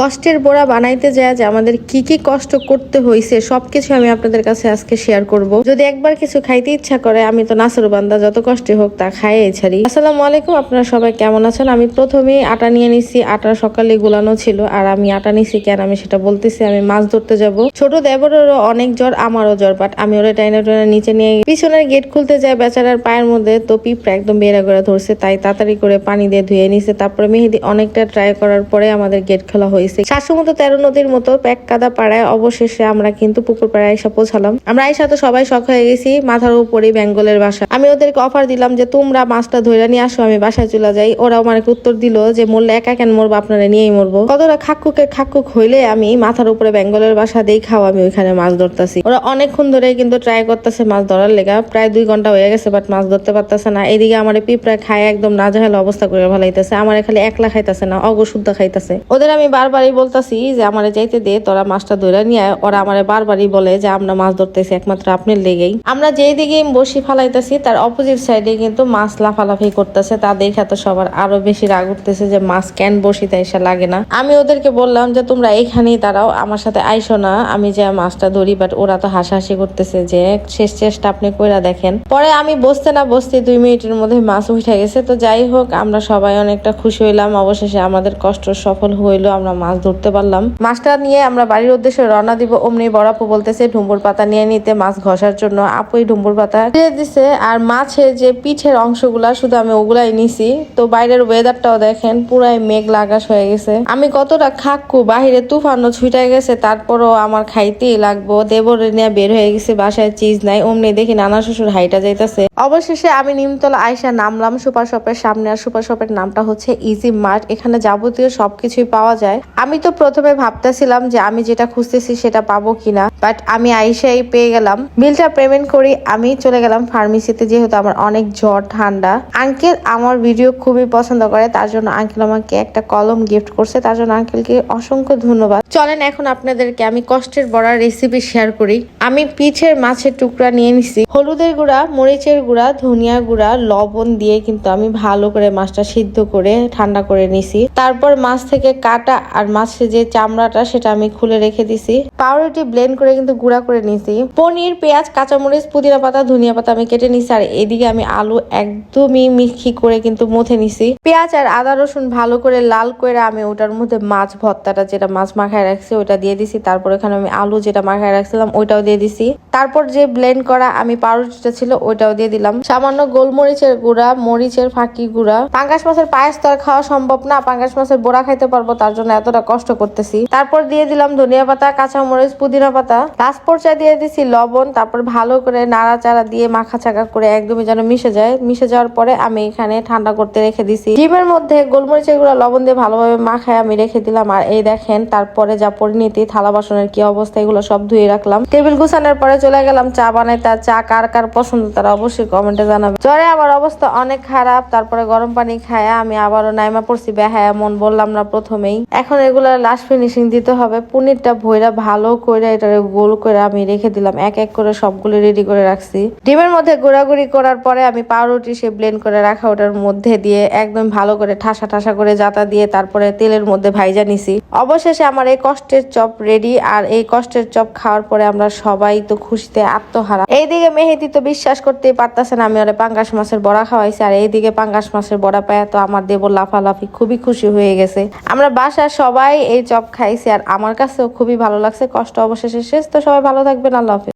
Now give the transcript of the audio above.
কষ্টের বোড়া বানাইতে যায় যে আমাদের কি কি কষ্ট করতে হয়েছে সবকিছু আমি আপনাদের কাছে আজকে শেয়ার করব। যদি একবার কিছু খাইতে ইচ্ছা করে, আমি তো নাসর বান্দা, যত কষ্টে হোক তা খাইয়ে ছাড়ি। আসসালামু আলাইকুম, আপনারা সবাই কেমন আছেন? আমি প্রথমেই আটা নিয়ে নিছি, আটা সকালে গুলানো ছিল, আর আমি আটা নিছি কেন আমি সেটা বলতেছি, আমি মাছ ধরতে যাব। ছোট দেবরেরও অনেক জ্বর, আমারও জ্বর বাট আমি ওরা টাইনা টাইনা নিচে নিয়ে পিছনের গেট খুলতে যায় বেচারার পায়ের মধ্যে, তো পিঁপড়া একদম বেড়া করে ধরছে, তাই তাড়াতাড়ি করে পানি দিয়ে ধুয়ে নিছে। তারপরে মেহেদি অনেকটা ট্রাই করার পরে আমাদের গেট খোলা হয়েছে। শাসমতো তেরো নদীর মতো প্যাক কাদা পাড়ায় অবশেষে আমরা কিন্তু পুকুর পাড়ায় এসে পৌঁছালাম। আমরা এই সাথে সবাই শখ হয়ে গেছি, মাথার উপরে বেঙ্গলের বাসা। আমি ওদেরকে অফার দিলাম যে, তোমরা মাছটা ধরে নিয়ে আসো, আমি বাসায় চলে যাই। ওরাও মানে উত্তর দিল যে, মরলে একা কেন মরবো? আপনারা নিয়েই মরবো। কতটা খাক্কুকে খাক্কুক হইলে আমি মাথার উপরে বেঙ্গলের বাসা দিয়ে খাও, আমি ওইখানে মাছ ধরতেছি। ওরা অনেকক্ষণ ধরে কিন্তু ট্রাই করতেছে মাছ ধরার লেগা। প্রায় দুই ঘণ্টা হয়ে গেছে বাট মাছ ধরতে পারতেছে না। এদিকে আমার পিঁপড়া খায় একদম নাজাহাল অবস্থা করে ভালাইতেছে আমার খালি একলা খাইতেছে না অগশুদ্ধ খাইতেছে। ওদের আমি বারবারই বলতাছি যে আমারে যাইতে দে, তোরা মাছটা ধরে নিয়ে ওরা আমারে বারবারই বলে যে, আমরা মাছ ধরতেছি একমাত্র আপনার লেগেই। আমরা যেই দিকে বসি ফালাইতেছি, তার অপোজিট সাইডে কিন্তু মাছ লাফালাফি করতেছে। তা দেখে সবার আরও বেশি রাগ উঠতেছে যে, মাছ কেন বসিতে এসে লাগে না? আমি ওদেরকে বললাম যে, তোমরা এখানেই দাঁড়াও, আমার সাথে আইসো না। আমি যে মাছটা ধরি বাট ওরা তো হাসাহাসি করতেছে যে, শেষ চেষ্টা আপনি কইরা দেখেন। পরে আমি বসতে না বসতে দুই মিনিটের মধ্যে মাছ উঠে গেছে। তো যাই হোক, আমরা সবাই অনেকটা খুশি হইলাম। অবশেষে আমাদের কষ্ট সফল হইল। আমরা মাছ ধরতে পারলাম। মাছটা নিয়ে আমরা বাড়ির উদ্দেশ্যে রওনা দিব। অমনি বড়াপু বলতেছে ডুম্বুর পাতা নিয়ে নিতে মাছ ঘষার জন্য। আপুই ডুম্বুর পাতা দিয়ে দিছে। আর মাছের যে পিঠের অংশগুলা, শুধু আমি ওগুলাই নিছি। তো বাইরের ওয়েদারটাও দেখেন, পুরাই মেঘ লাগাস হয়ে গেছে। আমি কতটা খাক্কু, বাহিরে তুফানও ছুটাই গেছে, তারপরও আমার খাইতেই লাগবো। দেবরে নিয়ে বের হয়ে গেছে, বাসায় চিজ নাই। অমনি দেখি নানা শ্বশুর হাইটা যাইতাছে। অবশেষে আমি নিমতলা আয়সা নামলাম সুপার শপের সামনে, আর সুপার শপের নামটা হচ্ছে ইজি মার্ট এখানে যাবতীয় সবকিছুই পাওয়া যায়। আমি তো প্রথমে ভাবতেছিলাম যে আমি যেটা খুঁজতেছি সেটা পাবো কিনা বাট আমি আইসাই পেয়ে গেলাম। বিলটা পেমেন্ট করি, আমি চলে গেলাম ফার্মেসিতে যেহেতু আমার অনেক জ্বর, ঠান্ডা। আঙ্কেল আমার ভিডিও খুবই পছন্দ করে, তার জন্য আঙ্কেল আমাকে একটা কলম গিফট করছে, তার জন্য আঙ্কেলকে অসংখ্য ধন্যবাদ। চলেন এখন আপনাদেরকে আমি কষ্টের বড়া রেসিপি শেয়ার করি। আমি পিঠের মাছের টুকরা নিয়ে নিছি। হলুদের গুঁড়া, মরিচের গুঁড়া, ধনিয়া গুঁড়া, লবণ দিয়ে কিন্তু আমি ভালো করে মাছটা সিদ্ধ করে ঠান্ডা করে নিছি। তারপর মাছ থেকে কাটা আর মাছের যে চামড়াটা, সেটা আমি খুলে রেখে দিছি। পাউরুটি ব্লেন্ড করে কিন্তু গুঁড়া করে নিছি। পনির, পেঁয়াজ, কাঁচামরিচ, পুদিনা পাতা, ধনিয়া পাতা আমি কেটে নিছি আর এদিকে আমি আলু একদমই মিহি করে কিন্তু মথে নিছি। পেঁয়াজ আর আদা রসুন ভালো করে লাল করে আমি ওটার মধ্যে মাছ ভর্তাটা যেটা মাছ মাখায় রাখছি, ওটা দিয়ে দিছি। তারপর এখানে আমি আলু যেটা মাখায় রাখছিলাম, ওইটাও দিয়ে দিছি। তারপর যে ব্লেন্ড করা আমি পাউরুটিটা ছিল, ওইটাও দিয়ে দিলাম। সামান্য গোলমরিচের গুঁড়া, মরিচের ফাঁকি গুঁড়া। পাঙ্গাস মাছের পায়েস তো আর খাওয়া সম্ভব না, পাঙ্গাস মাছের বোড়া খাইতে পারব, তার জন্য এতটা কষ্ট করতেছি। তারপর দিয়ে দিলাম ধনিয়া পাতা কাঁচা মরিচ পুদিনা পাতা। লাস্ট পর্যায়ে দিয়ে দিছি লবণ, তারপর ভালো করে নাড়াচাড়া দিয়ে মাখা চাকা করে একদমই যেন মিশে যায়। মিশে যাওয়ার পরে আমি এখানে ঠান্ডা করতে রেখে দিছি। ডিমের মধ্যে গোলমরিচের গুঁড়া, লবণ দিয়ে ভালোভাবে মাখায় আমি রেখে দিলাম। আর এই দেখেন, তারপরে যা পরিণতি, থালা বাসনের কি অবস্থা, এগুলো সব ধুয়ে রাখলাম। টেবিল গুছানোর পরে চলে গেলাম, চা বানাইতে আর চা কার কার পছন্দ তারা অবশ্যই কমেন্টে জানাবে। জ্বরে আমার অবস্থা অনেক খারাপ, তারপরে গরম পানি খায় আমি আবারও নাইমা পড়ছি, বেহায়া মন, বললাম না প্রথমেই। এখন এগুলো লাস্ট ফিনিশিং দিতে হবে, পনিরটা ভইরা ভালো করে এটা গোল করে আমি রেখে দিলাম, এক এক করে সবগুলো রেডি করে রাখছি। ডিমের মধ্যে গোড়াগুড়ি করার পরে আমি পাউরুটি সে ব্লেন্ড করে রাখা ওটার মধ্যে দিয়ে একদম ভালো করে ঠাসা ঠাসা করে জাতা দিয়ে তারপরে তেলের মধ্যে ভাইজা নিছি। অবশেষে আমার এই কষ্টের চপ রেডি আর এই কষ্টের চপ খাওয়ার পরে আমরা সবাই তো খুশিতে আত্মহারা। এইদিকে মেহেদি তো বিশ্বাস করতে পারতেছে না, আমি ওরা পাঙ্গাস মাছের বড়া খাওয়াইছি, আর এইদিকে পাঙ্গাস মাছের বড়া পায় তো আমার দেব লাফালাফি খুবই খুশি হয়ে গেছে। আমরা বাসার সবাই এই চপ খাইছি, আর আমার কাছেও খুবই ভালো লাগছে। কষ্ট অবশেষে শেষ, তো সবাই ভালো থাকবেন, আল্লাহ হাফেজ।